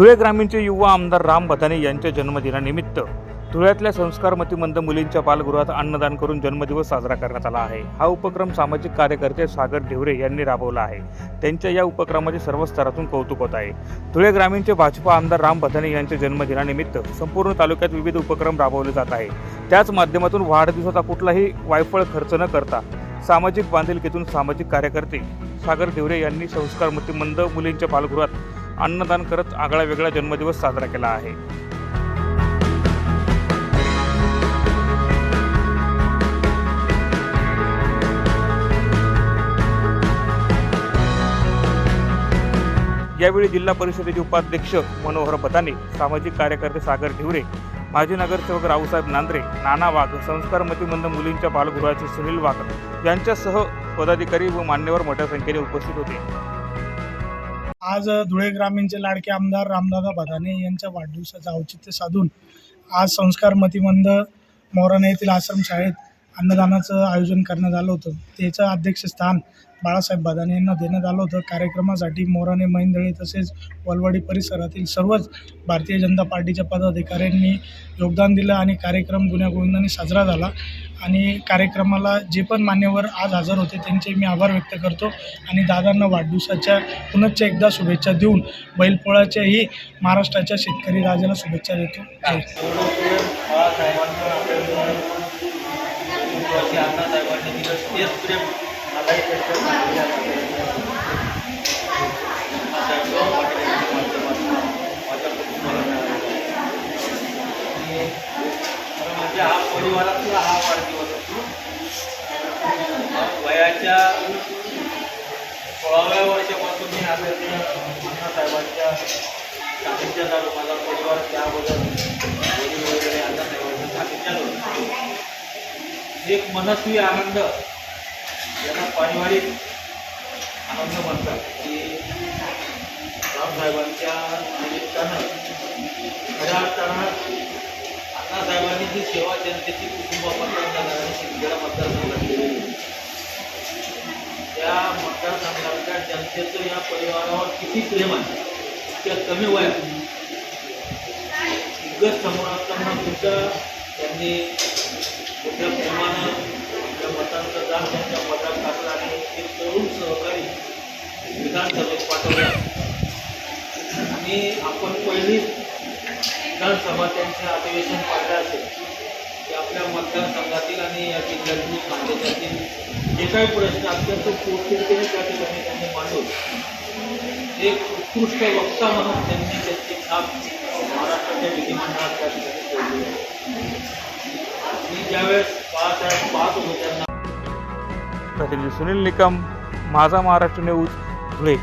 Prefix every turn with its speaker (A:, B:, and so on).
A: धुळे ग्रामीणचे युवा आमदार राम बथाने यांच्या जन्मदिनानिमित्त धुळ्यातल्या संस्कारमती मंद मुलींच्या बालगृहात अन्नदान करून जन्मदिवस साजरा करण्यात आला आहे. हा उपक्रम सामाजिक कार्यकर्ते सागर ढेवरे यांनी राबवला आहे. त्यांच्या या उपक्रमाचे सर्व स्तरातून कौतुक होत आहे. धुळे ग्रामीणचे भाजपा आमदार राम बथाने यांच्या जन्मदिनानिमित्त संपूर्ण तालुक्यात विविध उपक्रम राबवले जात आहे त्याच माध्यमातून वाढदिवसाचा कुठलाही वायफळ खर्च न करता सामाजिक बांधिलकीतून सामाजिक कार्यकर्ते सागर ढेवरे यांनी संस्कारमती मंद मुलींच्या बालगृहात अन्नदान करत आगळा वेगळा जन्मदिवस साजरा केला आहे. यावेळी जिल्हा परिषदेचे उपाध्यक्ष मनोहर बदाने सामाजिक कार्यकर्ते सागर ढिवरे माजी नगरसेवक रावसाहेब नांद्रे नाना वाघ संस्कारमती मंद मुलींच्या बालगृहाचे सुनील वाघ यांच्यासह पदाधिकारी व मान्यवर मोठ्या संख्येने उपस्थित होते.
B: आज धुळे ग्रामीणचे लाडके आमदार रामदादा बदाने यांच्या वाढदिवसाचं औचित्य साधून आज संस्कार मतिमंद मोराणे येथील आश्रमशाळेत अन्नदानाचं आयोजन करण्यात आलं होतं. त्याचं अध्यक्षस्थान बाळासाहेब बदाने यांना देण्यात आलं होतं. कार्यक्रमासाठी मोराने मैंदळे तसेच वलवाडी परिसरातील सर्वच भारतीय जनता पार्टीच्या पदाधिकाऱ्यांनी योगदान दिलं आणि कार्यक्रम गुण्यागोविंदाने साजरा झाला. आणि कार्यक्रमाला जे पण मान्यवर आज हजर होते त्यांचे मी आभार व्यक्त करतो आणि दादांना वाढदिवसाच्या पुनश्च एकदा शुभेच्छा देऊन बैलपोळाच्याही महाराष्ट्राच्या शेतकरी राजाला शुभेच्छा देतो जय.
C: वर्षी अण्णासाहेबांनी दिलं तेच प्रेम मलाही त्यांच्या मागेला लागलं. अण्णासाहेब पाटील यांच्या माध्यमातून माझ्या कुटुंबाला मिळालेलं आहे. आणि खरं म्हणजे हा परिवारातला हा वाढदिवस असतो वयाच्या सोळाव्या वर्षापासून मी आदरणीय अण्णासाहेबांच्या सानिध्यात आलो माझा परिवार त्या अगोदर वडील वगैरे अण्णासाहेबांच्या सानिध्यात होता. एक मनस्वी आनंद याला पारिवारिक आनंद म्हणतात की रामसाहेबांच्या निमित्तानं खऱ्या अर्थानं अण्णासाहेबांनी जी सेवा जनतेची कुटुंबाबद्दल मतदारसंघात आणि शिंदेला मतदारसंघात केलेली या त्या मतदारसंघातल्या जनतेचं या परिवारावर किती प्रेम आहे? त्या कमी वयात. दिग्गज समोर असताना सुद्धा त्यांनी मोठ्या प्रेमानं आपल्या मतांचा दान त्यांच्या मतात टाकला आणि एक तरुण सहकारी विधानसभेत पाठवलं. आणि आपण पहिली विधानसभा त्यांचं अधिवेशन पाहिलं असेल की आपल्या मतदारसंघातील आणि या जिल्ह्यातील खानदेशातील काही प्रश्न अत्यंत पोटतिडकीने त्या ठिकाणी त्यांनी मांडून एक उत्कृष्ट वक्ता म्हणून त्यांनी त्यांची छाप महाराष्ट्राच्या विधिमंडळात त्या ठिकाणी जोडली आहे. मी ज्यावेळेस बाळासाहेब पाहत होतो त्यांना
A: प्रतिनिधी सुनील निकम माझा महाराष्ट्र न्यूज धुळे